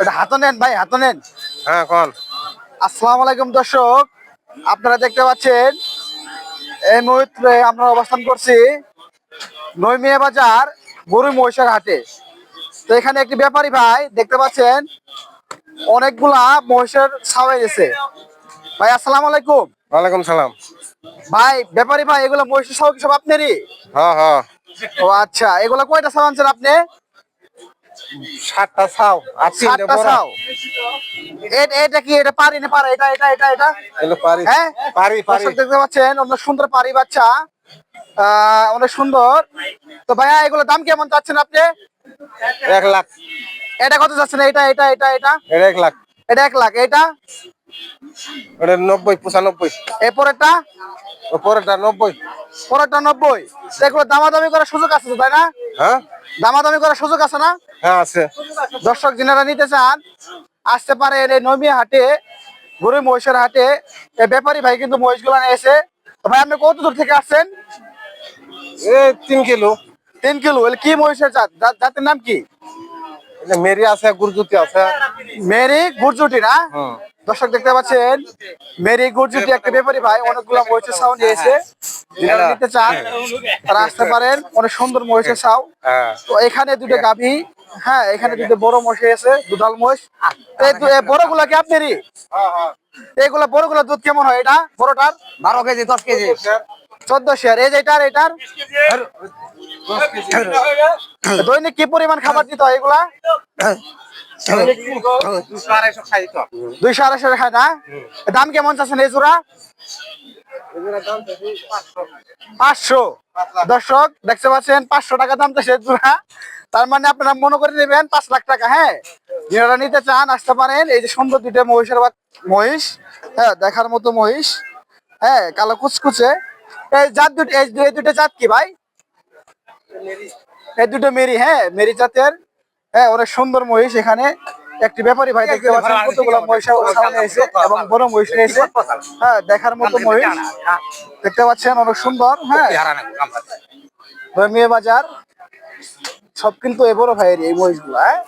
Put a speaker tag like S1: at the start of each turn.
S1: ওটা হাতে নেন ভাই হাতে নেন।
S2: হ্যাঁ কোন।
S1: আসসালামু আলাইকুম দর্শক আপনারা দেখতে পাচ্ছেন এই মুহূর্তে আমরা অবস্থান করছি নৈমিয়া বাজার গরু মহিষের হাটে। তো এখানে একটি ব্যাপারী ভাই দেখতে পাচ্ছেন অনেকগুলা মহিষের ছাওয়াই গেছে ভাই আসসালামু আলাইকুম।
S2: ওয়ালাইকুম সালাম।
S1: ভাই ব্যাপারী ভাই এগুলো মহিষের ছাও কি সব আপনারই?
S2: হ্যাঁ হ্যাঁ।
S1: ও আচ্ছা এগুলো কয়টা ছাও আনছেন আপনি?
S2: সাতটা ছাও আর
S1: সাতটা ছাও। এটা কি এটা পারি না পারে এটা এটা এটা এটা?
S2: পারি।
S1: হ্যাঁ?
S2: পারি পারি।
S1: দেখতে পাচ্ছেন অনেক সুন্দর পারি বাচ্চা। অনেক সুন্দর। তো ভাইয়া এগুলো দাম কেমন চাচ্ছেন আপনি?
S2: এক লাখ।
S1: এটা কত চাচ্ছেন? এটা এটা এটা এটা?
S2: এটা এক লাখ।
S1: এটা এক লাখ এটা?
S2: এটা নব্বই পঁচানব্বই।
S1: পরেরটা?
S2: পরেরটা নব্বই।
S1: পরেরটা নব্বই। এগুলো দামাদামি করার সুযোগ আছে তাই না?
S2: হ্যাঁ?
S1: দামাদামি করার সুযোগ আছে না?
S2: হ্যাঁ আছে।
S1: দর্শক যিনারা নিতে চান আসতে পারে এই নৈমিয়া হাটে গরু মহিষের হাটে। ব্যাপারী ভাই কিন্তু মহিষগুলো নিয়ে এসে ভাই আপনি কত দূর থেকে আসছেন?
S2: তিন কিলো।
S1: তিন কিলো। কি মহিষের জাত? জাত- জাতের নাম কি?
S2: মেরি আছে গুরজুতি আছে।
S1: মেরি গুরজুটি না?
S2: হুম
S1: দর্শক দেখতে পাচ্ছেন মেরি গুরজুটি একটা ব্যাপারী ভাই অনেকগুলো মহিষের ছাও নিয়েছে যারা নিতে চান। তারা আসতে পারেন অনেক সুন্দর মহিষের ছাও
S2: হ্যাঁ।
S1: তো এখানে দুটো গাভী হ্যাঁ এখানে দুটো বড় মহিষ আছে দুধাল মহিষ। এই দু- এই বড়গুলা কি আপনারই?
S2: হ্যাঁ হ্যাঁ।
S1: এইগুলা বড়গুলা দুধ কেমন হয়? এটা বড়টার?
S3: বারো কেজি দশ কেজি।
S1: চোদ্দ শেয়ার। এই যে এটার এটার? দৈনিক কি পরিমাণ খাবার দিতে হয় এগুলা? দুইশো আড়াইশো না? দাম কেমন চাচ্ছেন এই জোড়া? পাঁচশো। দর্শক দেখতে পাচ্ছেন পাঁচশো টাকা দাম চাচ্ছে জোড়া। তার মানে আপনারা মনে করে নেবেন পাঁচ লাখ টাকা হ্যাঁ? যারা নিতে চান আসতে পারেন। এই যে সুন্দর দুটো মহিষের মহিষ হ্যাঁ দেখার মতো মহিষ হ্যাঁ কালো কুচকুচে। এই জাত দুটো এই দুটো জাত কি ভাই? এই দুটো মেরি হ্যাঁ মেরি জাতের। হ্যাঁ অনেক সুন্দর মহিষ এখানে। একটি ব্যাপারী ভাই দেখতে পাচ্ছেন কতগুলো মহিষ সামনে এসে এবং বড় মহিষ এসে। হ্যাঁ দেখার মতো মহিষ। দেখতে পাচ্ছেন অনেক সুন্দর হ্যাঁ। মেয়ে বাজার সব কিন্তু এ বড় ভাইয়ের এই মহিষগুলো হ্যাঁ।